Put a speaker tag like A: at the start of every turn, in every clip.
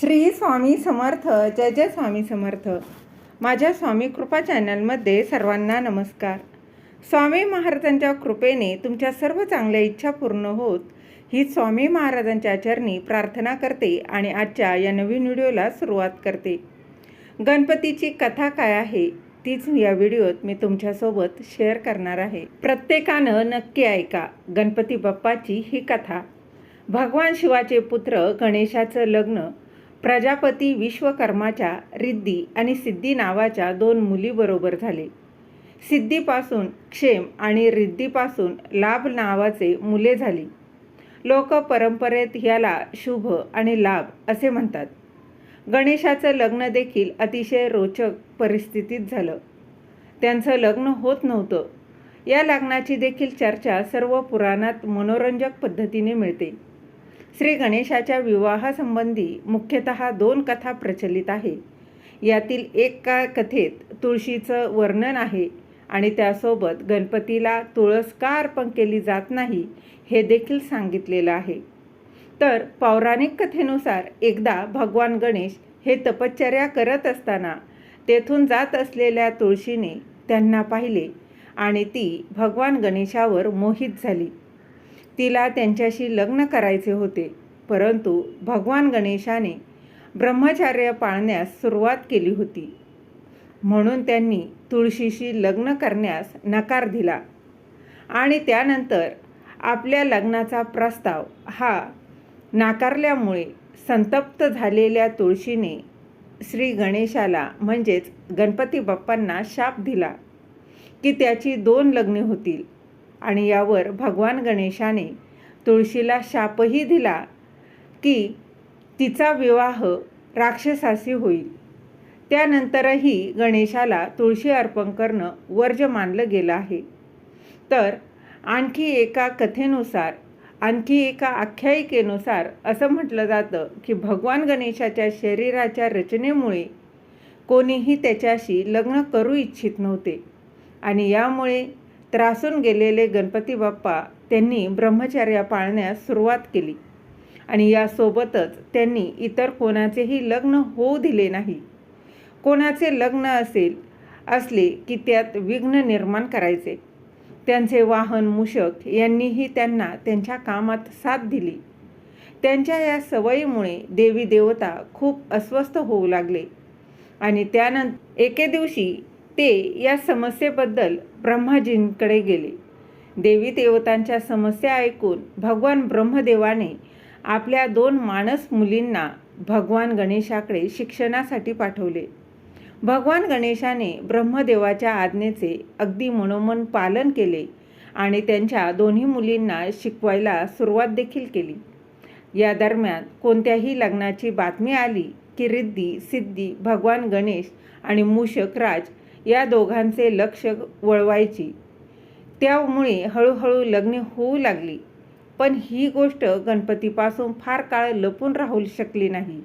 A: श्री स्वामी समर्थ जय जय स्वामी समर्थ. माझ्या स्वामी कृपा चॅनलमध्ये सर्वांना नमस्कार. स्वामी महाराजांच्या कृपेने तुमच्या सर्व चांगल्या इच्छा पूर्ण होत ही स्वामी महाराजांच्या चरणी प्रार्थना करते आणि आजच्या या नवीन व्हिडिओला सुरुवात करते. गणपतीची कथा काय आहे तीच या व्हिडिओत मी तुमच्यासोबत शेअर करणार आहे. प्रत्येकानं नक्की ऐका गणपती बाप्पाची ही कथा. भगवान शिवाचे पुत्र गणेशाचं लग्न प्रजापती विश्वकर्माच्या रिद्धी आणि सिद्धी नावाच्या दोन मुलीबरोबर झाले. सिद्धीपासून क्षेम आणि रिद्धीपासून लाभ नावाचे मुले झाली. लोक परंपरेत याला शुभ आणि लाभ असे म्हणतात. गणेशाचं लग्न देखील अतिशय रोचक परिस्थितीत झालं. त्यांचं लग्न होत नव्हतं. या लग्नाची देखील चर्चा सर्व पुराणात मनोरंजक पद्धतीने मिळते. श्री गणेशाच्या विवाहासंबंधी मुख्यतः दोन कथा प्रचलित आहे. यातील एक का कथेत तुळशीचं वर्णन आहे आणि त्यासोबत गणपतीला तुळस का अर्पण केली जात नाही हे देखील सांगितलेलं आहे. तर पौराणिक कथेनुसार एकदा भगवान गणेश हे तपश्चर्या करत असताना तेथून जात असलेल्या तुळशीने त्यांना पाहिले आणि ती भगवान गणेशावर मोहित झाली. तिला त्यांच्याशी लग्न करायचे होते. परंतु भगवान गणेशाने ब्रह्मचार्य पाळण्यास सुरुवात केली होती. म्हणून त्यांनी तुळशीशी लग्न करण्यास नकार दिला. आणि त्यानंतर आपल्या लग्नाचा प्रस्ताव हा नाकारल्यामुळे संतप्त झालेल्या तुळशीने श्री गणेशाला म्हणजेच गणपती बाप्पांना शाप दिला की त्याची दोन लग्ने होतील. आणि यावर भगवान गणेशाने तुळशीला शापही दिला की तिचा विवाह राक्षसाशी होईल. त्यानंतरही गणेशाला तुळशी अर्पण करणं वर्ज्य मानलं गेलं आहे. तर आणखी एका कथेनुसार आणखी एका आख्यायिकेनुसार असं म्हटलं जातं की भगवान गणेशाच्या शरीराच्या रचनेमुळे कोणीही त्याच्याशी लग्न करू इच्छित नव्हते आणि यामुळे त्रासून गेलेले गणपती बाप्पा त्यांनी ब्रह्मचर्या पाळण्यास सुरुवात केली. आणि यासोबतच त्यांनी इतर कोणाचेही लग्न होऊ दिले नाही. कोणाचे लग्न असेल असले की त्यात विघ्न निर्माण करायचे. त्यांचे वाहन मूषक यांनीही त्यांना त्यांच्या कामात साथ दिली. त्यांच्या या सवयीमुळे देवी देवता खूप अस्वस्थ होऊ लागले. आणि त्यानंतर एके दिवशी ते या समस्येबद्दल ब्रह्माजींकडे गेले. देवी देवतांच्या समस्या ऐकून भगवान ब्रह्मदेवाने आपल्या दोन माणस मुलींना भगवान गणेशाकडे शिक्षणासाठी पाठवले. भगवान गणेशाने ब्रह्मदेवाच्या आज्ञेचे अगदी मनोमन पालन केले आणि त्यांच्या दोन्ही मुलींना शिकवायला सुरुवात देखील केली. या दरम्यान कोणत्याही लग्नाची बातमी आली की रिद्धी सिद्धी भगवान गणेश आणि मूषक राज या दोघांचे लक्ष वळवायची. त्यामुळे हळूहळू लग्ने होऊ लागली. पण ही गोष्ट गणपतीपासून फार काळ लपून राहू शकली नाही.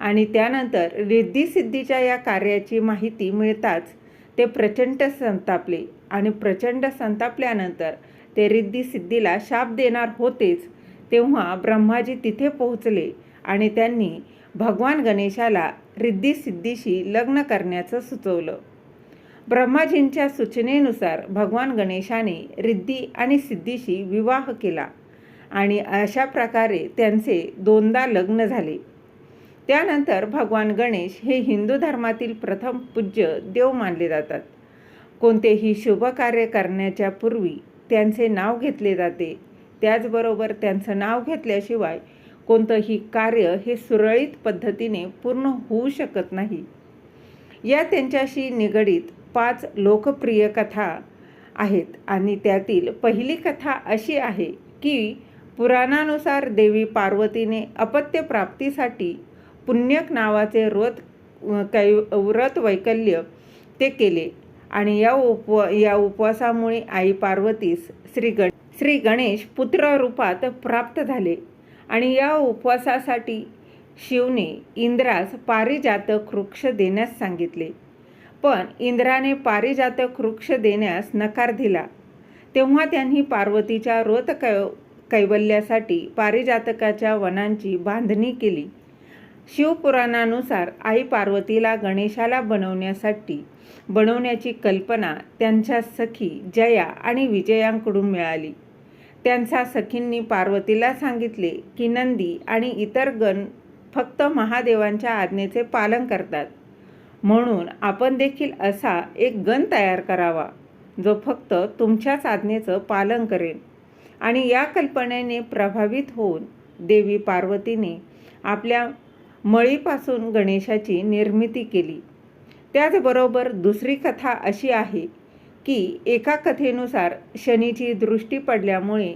A: आणि त्यानंतर रिद्धिसिद्धीच्या या कार्याची माहिती मिळताच ते प्रचंड संतापले. आणि प्रचंड संतापल्यानंतर ते रिद्धिसिद्धीला शाप देणार होतेच तेव्हा ब्रह्माजी तिथे पोहोचले आणि त्यांनी भगवान गणेशाला रिद्धिसिद्धीशी लग्न करण्याचं सुचवलं. ब्रह्माजींच्या सूचनेनुसार भगवान गणेशाने रिद्धी आणि सिद्धीशी विवाह केला आणि अशा प्रकारे त्यांचे दोनदा लग्न झाले. त्यानंतर भगवान गणेश हे हिंदू धर्मातील प्रथम पूज्य देव मानले जातात. कोणतेही शुभ कार्य करण्याच्या पूर्वी त्यांचे नाव घेतले जाते. त्याचबरोबर त्यांचं नाव घेतल्याशिवाय कोणतंही कार्य हे सुरळीत पद्धतीने पूर्ण होऊ शकत नाही. या त्यांच्याशी निगडीत पाच लोकप्रिय कथा आहेत आणि त्यातील पहिली कथा अशी आहे की पुराणानुसार देवी पार्वतीने अपत्य प्राप्तीसाठी पुण्यक नावाचे व्रत कै व्रत वैकल्य ते केले आणि या उप या उपवासामुळे आई पार्वतीस श्री गण श्री गणेश पुत्र रूपात प्राप्त झाले आणि या उपवासासाठी शिवने इंद्रास पारिजातक वृक्ष देण्यास सांगितले. पण इंद्राने पारिजातक वृक्ष देण्यास नकार दिला. तेव्हा त्यांनी पार्वतीच्या रोत कै कैवल्यासाठी पारिजातकाच्या वनांची बांधणी केली. शिवपुराणानुसार आई पार्वतीला गणेशाला बनवण्यासाठी बनवण्याची कल्पना त्यांच्या सखी जया आणि विजयांकडून मिळाली. त्यांच्या सखींनी पार्वतीला सांगितले की नंदी आणि इतर गण फक्त महादेवांच्या आज्ञेचे पालन करतात. म्हणून आपण देखील असा एक गण तयार करावा जो फक्त तुमच्याच आज्ञेचं पालन करेल आणि या कल्पनेने प्रभावित होऊन देवी पार्वतीने आपल्या मळीपासून गणेशाची निर्मिती केली. त्याचबरोबर दुसरी कथा अशी आहे की एका कथेनुसार शनीची दृष्टी पडल्यामुळे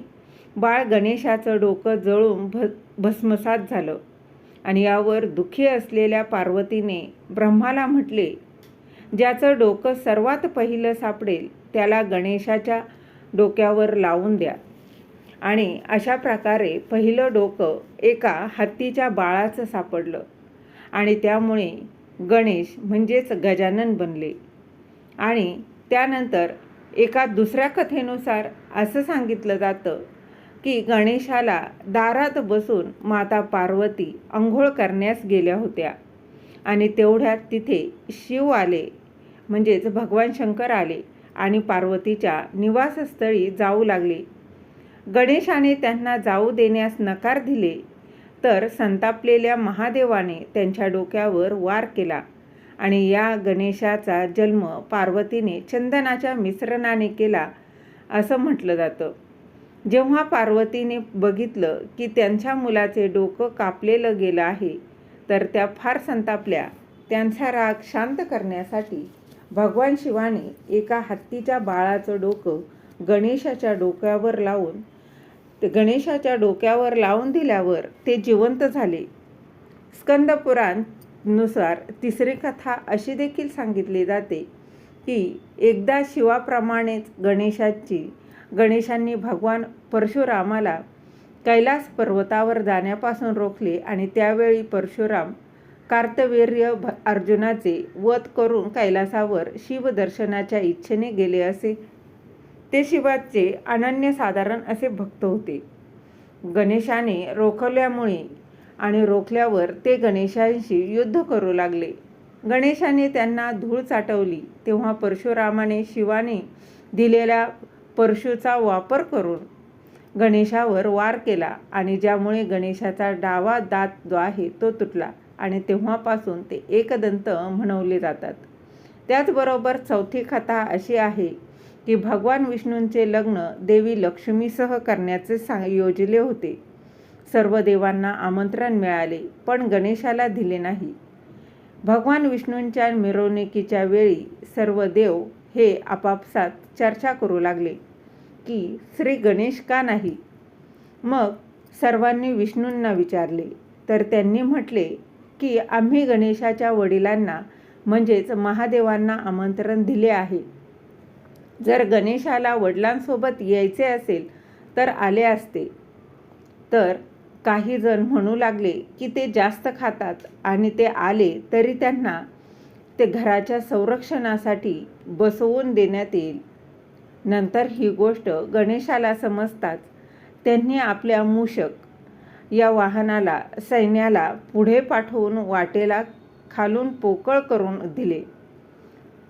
A: बाळ गणेशाचं डोकं जळून भ भस्मसात झालं. आणि यावर दुःखी असलेल्या पार्वतीने ब्रह्माला म्हटले ज्याचं डोकं सर्वात पहिलं सापडेल त्याला गणेशाच्या डोक्यावर लावून द्या. आणि अशा प्रकारे पहिलं डोकं एका हत्तीच्या बाळाचं सापडलं आणि त्यामुळे गणेश म्हणजेच गजानन बनले. आणि त्यानंतर एका दुसऱ्या कथेनुसार असं सांगितलं जातं की गणेशाला दारात बसून माता पार्वती अंघोळ करण्यास गेल्या होत्या. आणि तेवढ्यात तिथे शिव आले म्हणजेच भगवान शंकर आले आणि पार्वतीच्या निवासस्थळी जाऊ लागले. गणेशाने त्यांना जाऊ देण्यास नकार दिले तर संतापलेल्या महादेवाने त्यांच्या डोक्यावर वार केला आणि या गणेशाचा जन्म पार्वतीने चंदनाच्या मिश्रणाने केला असं म्हटलं जातं. जेव्हा पार्वतीने बघितलं की त्यांच्या मुलाचे डोकं कापलेलं गेलं आहे तर त्या फार संतापल्या. त्यांचा राग शांत करण्यासाठी भगवान शिवाने एका हत्तीच्या बाळाचं डोकं गणेशाच्या डोक्यावर लावून ते गणेशाच्या डोक्यावर लावून दिल्यावर ते जिवंत झाले. स्कंदपुराणनुसार तिसरी कथा अशी देखील सांगितली जाते की एकदा शिवाप्रमाणेच गणेशाची गणेशांनी भगवान परशुरामाला कैलास पर्वतावर जाण्यापासून रोखले आणि त्यावेळी परशुराम कार्तवीर्य भ अर्जुनाचे वध करून कैलासावर शिवदर्शनाच्या इच्छेने गेले असे. ते शिवाचे अनन्यसाधारण असे भक्त होते. गणेशाने रोखल्यामुळे आणि रोखल्यावर ते गणेशांशी युद्ध करू लागले. गणेशाने त्यांना धूळ चाटवली. तेव्हा परशुरामाने शिवाने दिलेल्या परशूचा वापर करून गणेशावर वार केला आणि ज्यामुळे गणेशाचा डावा दात जो आहे तो तुटला आणि तेव्हापासून ते एकदंत म्हणवले जातात. त्याचबरोबर चौथी कथा अशी आहे की भगवान विष्णूंचे लग्न देवी लक्ष्मीसह करण्याचे सांग योजले होते. सर्व देवांना आमंत्रण मिळाले पण गणेशाला दिले नाही. भगवान विष्णूंच्या मिरवणुकीच्या वेळी सर्व देव हे आपापसात चर्चा करू लागले की श्री गणेश का नाही? मग सर्वांनी विष्णूंना विचारले. तर त्यांनी म्हटले की आम्ही गणेशाच्या वडिलांना म्हणजेच महादेवांना आमंत्रण दिले आहे. जर गणेशाला वडिलांसोबत यायचे असेल तर आले असते. तर काही जण म्हणू लागले की ते जास्त खातात आणि ते आले तरी त्यांना ते घराच्या संरक्षणासाठी बसवून देण्यात येईल. नंतर ही गोष्ट गणेशाला समजताच त्यांनी आपल्या मूषक या वाहनाला सैन्याला पुढे पाठवून वाटेला खालून पोकळ करून दिले.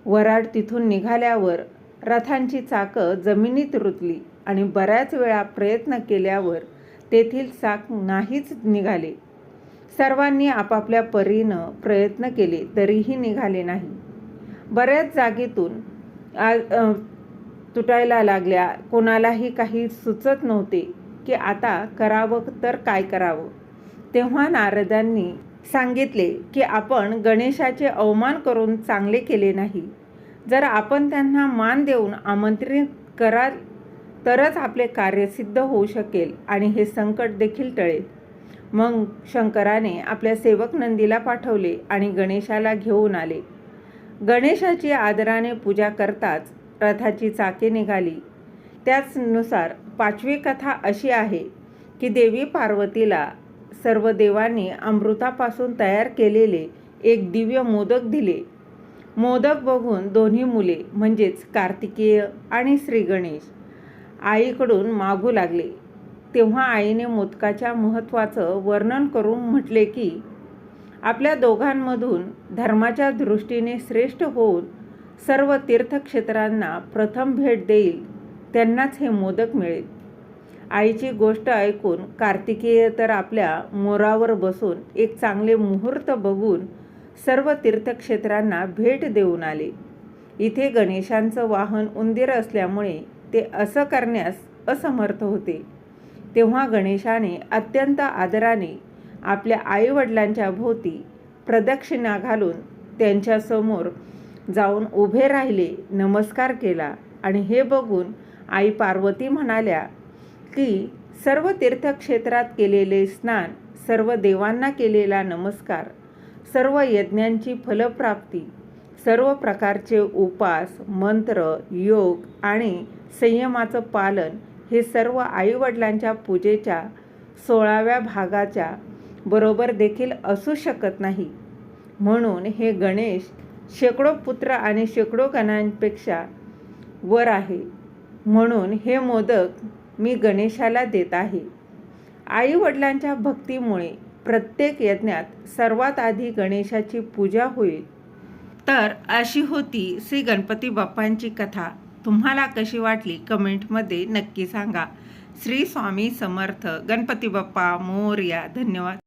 A: वराड तिथून निघाल्यावर रथांची चाकं जमिनीत रुतली आणि बऱ्याच वेळा प्रयत्न केल्यावर तेथील चाक नाहीच निघाले. सर्वांनी आपापल्या परीनं प्रयत्न केले तरीही निघाले नाही. बऱ्याच जागेतून तुटायला लागल्या. कोणालाही काही सुचत नव्हते की आता करावं तर काय करावं. तेव्हा नारदांनी सांगितले की आपण गणेशाचे अवमान करून चांगले केले नाही. जर आपण त्यांना मान देऊन आमंत्रित कराल तरच आपले कार्य सिद्ध होऊ शकेल आणि हे संकट देखील टळेल. मग शंकराने आपल्या सेवक नंदीला पाठवले आणि गणेशाला घेऊन आले. गणेशाची आदराने पूजा करताच रथाची चाके निघाली. त्याचनुसार पाचवी कथा अशी आहे की देवी पार्वतीला सर्व देवांनी अमृतापासून तयार केलेले एक दिव्य मोदक दिले. मोदक बघून दोन्ही मुले म्हणजेच कार्तिकेय आणि श्रीगणेश आईकडून मागू लागले. तेव्हा आईने मोदकाच्या महत्त्वाचं वर्णन करून म्हटले की आपल्या दोघांमधून धर्माच्या दृष्टीने श्रेष्ठ होऊन सर्व तीर्थक्षेत्रांना प्रथम भेट देईल त्यांनाच हे मोदक मिळेल. आईची गोष्ट ऐकून कार्तिकेय तर आपल्या मोरावर बसून एक चांगले मुहूर्त बघून सर्व तीर्थक्षेत्रांना भेट देऊन आले. इथे गणेशांचं वाहन उंदीर असल्यामुळे ते असं करण्यास असमर्थ होते. तेव्हा गणेशाने अत्यंत आदराने आपल्या आईवडिलांच्या भोवती प्रदक्षिणा घालून त्यांच्यासमोर जाऊन उभे राहिले नमस्कार केला आणि हे बघून आई पार्वती म्हणाल्या की सर्व तीर्थक्षेत्रात केलेले स्नान सर्व देवांना केलेला नमस्कार सर्व यज्ञांची फलप्राप्ती सर्व प्रकारचे उपास मंत्र योग आणि संयमाचं पालन हे सर्व आईवडिलांच्या पूजेच्या सोळाव्या भागाच्या बरोबर देखील असू शकत नाही. म्हणून हे गणेश शेकडो पुत्र आणि शेकडो गणांपेक्षा वर आहे. म्हणून हे मोदक मी गणेशाला देत आहे. आईवडिलांच्या भक्तीमुळे प्रत्येक यज्ञात सर्वात आधी गणेशाची पूजा होईल. तर अशी होती श्री गणपती बाप्पांची कथा. तुम्हाला कशी वाटली कमेंटमध्ये नक्की सांगा. श्री स्वामी समर्थ गणपती बाप्पा मोरया धन्यवाद.